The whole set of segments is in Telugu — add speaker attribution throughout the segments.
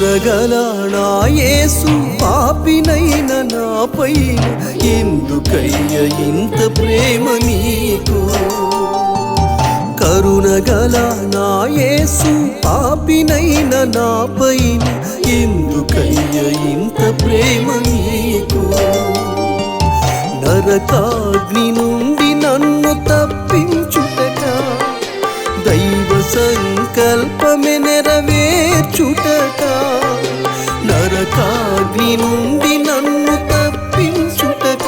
Speaker 1: కరుణగల నా పాపినైన నాపై ఎందుకయ్య ఇంత ప్రేమ నీకు? కరుణగల నా పాపినైన నాపై ఎందుకయ్య ఇంత ప్రేమ నీకు? నరకాగ్ని నుండి నన్ను తప్పి సంకల్పమే నెరవేర్చుటక నరకాగ్ని నుండి నన్ను తప్పించుటక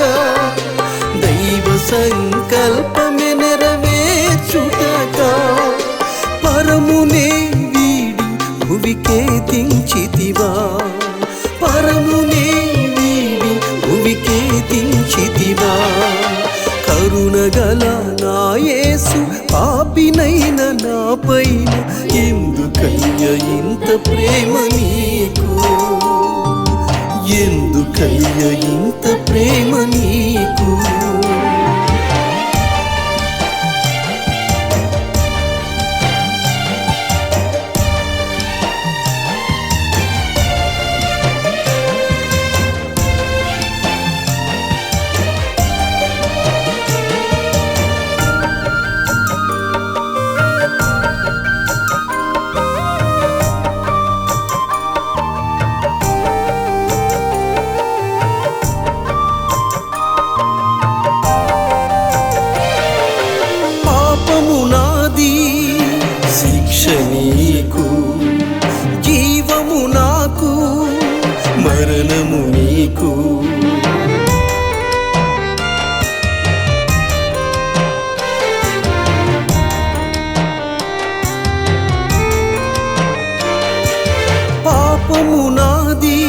Speaker 1: దైవ సంకల్పమే నెరవేర్చుటక పరమునే వీడి భువికే దించితివా పరమునే వీడి భువికే దించితివా కరుణగల నా యేసు పాపినైన నాపైన ఎందుకయ్య ఇంత ప్రేమ నీకు? ఎందుకయ్య ఇంత ప్రేమ నీకు? మరణము నీకు పాపము నాది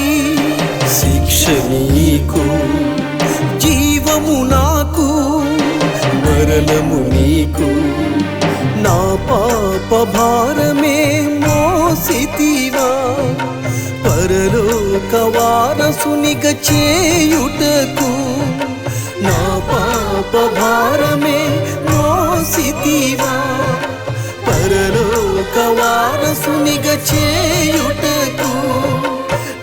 Speaker 1: శిక్ష నీకు జీవము నాకు మరణము నీకు నా పాప భారమే మోసితివా వారసునిగ చేయుటకు నా పాప భారమే మోసితివా. పరలోక వారసునిగ చేయుటకు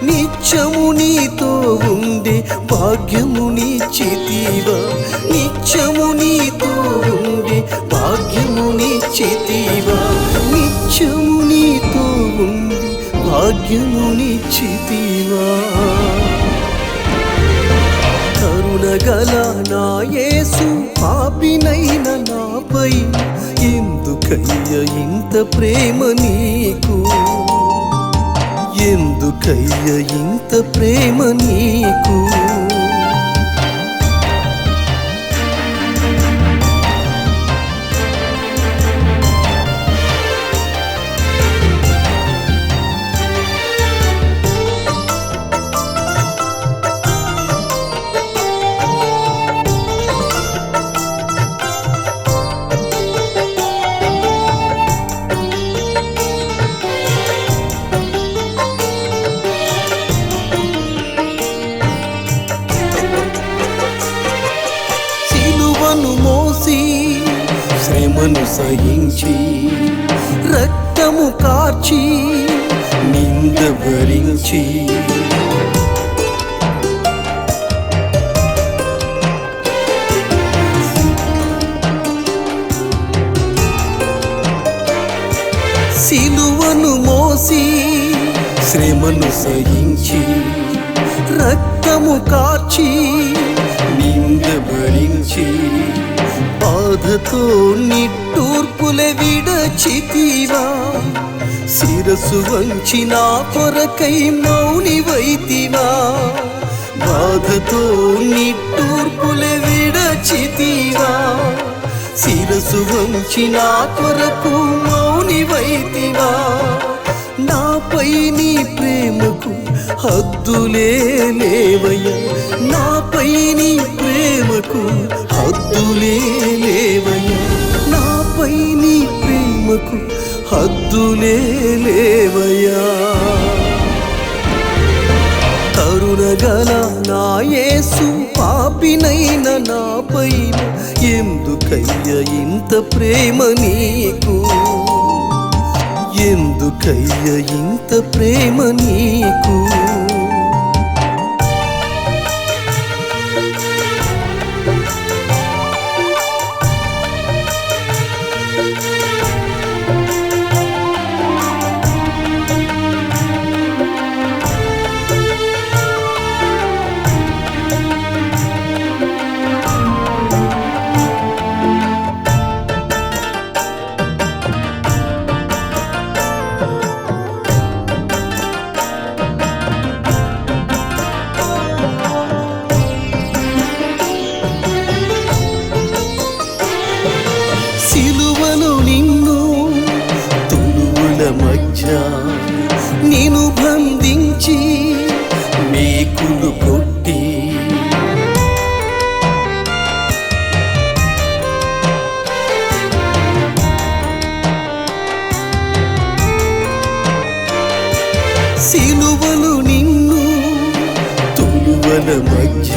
Speaker 1: నిత్యము నీతో ఉండే భాగ్యము నిచ్చితివా నిత్యము నీతో ఉండే భాగ్యము నిచ్చితివా నిత్యము భాగ్యము కరుణగల నా పాపినైన నాపై ఎందుకయ్య ఇంత ప్రేమ నీకు? ఎందుకయ్య ఇంత ప్రేమ నీకు? శ్రమను సహించి రక్తము కార్చి నింద భరించి. సిలువను మోసి శ్రమను సహించి రక్తము కార్చి నింద భరించి. బాధతో నిట్టూర్పుల విడచితివా? శిరసు వంచి నా కొరకై మౌని వైతివా? బాధతో నిట్టూర్పుల విడచితివా? శిరసు వంచి నా కొరకు మౌని వైతివా? నాపై నీ ప్రేమకు హద్దులే లేవయ్యా. నాపై నీ ప్రేమకు హద్దులే లేవయ్యా. నాపై నీ ప్రేమకు హద్దులే లేవయ్యా. కరుణగల నాయేసు పాపినైన నాపై ఎందుకయ్య ఇంత ప్రేమ నీకు? ఎందుకయ్య ఇంత ప్రేమ నీకు? మధ్య నేను బంధించి మేకులు కొట్టి. సిలువలు నిన్ను తులువల మధ్య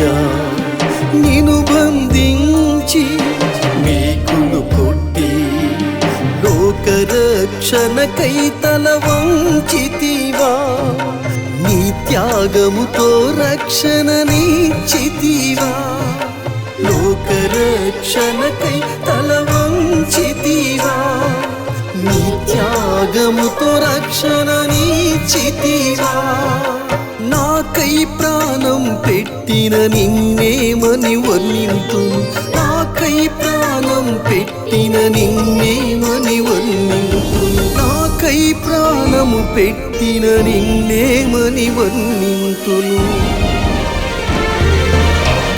Speaker 1: నేను బంధించి మేకులు కొట్టి. లోకరక్షణకై తల నీ త్యాగముతో రక్షణ నీచితివా. లోకరక్షణకై తలవంచితివా నీ త్యాగముతో రక్షణ నీచితివా. నాకై ప్రాణం పెట్టిన నిన్నేమని వర్ణింతు నాకై ప్రాణం పెట్టిన నిన్నేమని వర్ణింతు కై ప్రాణము పెట్టిన నిన్నేమని వర్ణింతును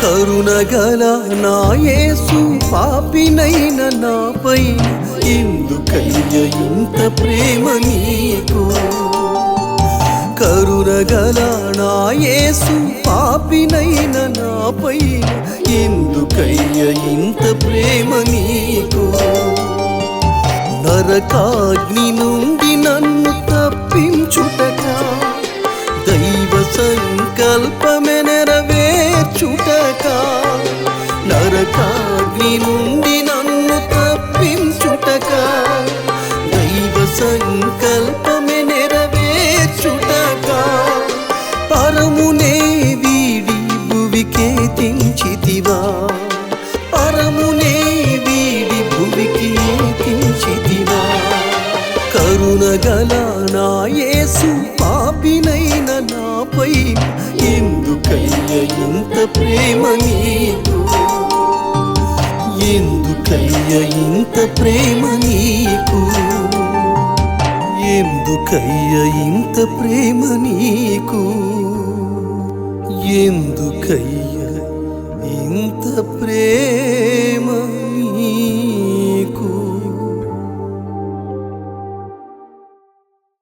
Speaker 1: కరుణగల నాయేసు పాపినైన నాపై ఎందుకయ్య ఇంత ప్రేమ నీకు? కరుణగల నాయేసు పాపినైన నాపై ఎందుకయ్య ఇంత ప్రేమ నరకాగ్ని నుండి నన్ను తప్పించుటగా దైవ సంకల్పమే నెరవేర్చుటక నరకాగ్ని నుండి నన్ను తప్పించుటక దైవ సంకల్పమే నెరవేర్చుటక పరమునే వీడి భువికే తెంచితివా పరమునే వీడి భువికి తెంచితివా కరుణగల నా యేసు పాపినైన నాపై ఎందుకయ్య ఇంత ప్రేమ నీకు? ఎందుకయ్య ఇంత ప్రేమ నీకు? ఎందుకయ్య ఇంత ప్రేమ నీకు? ఎందుకయ్య ఇంత ప్రేమ?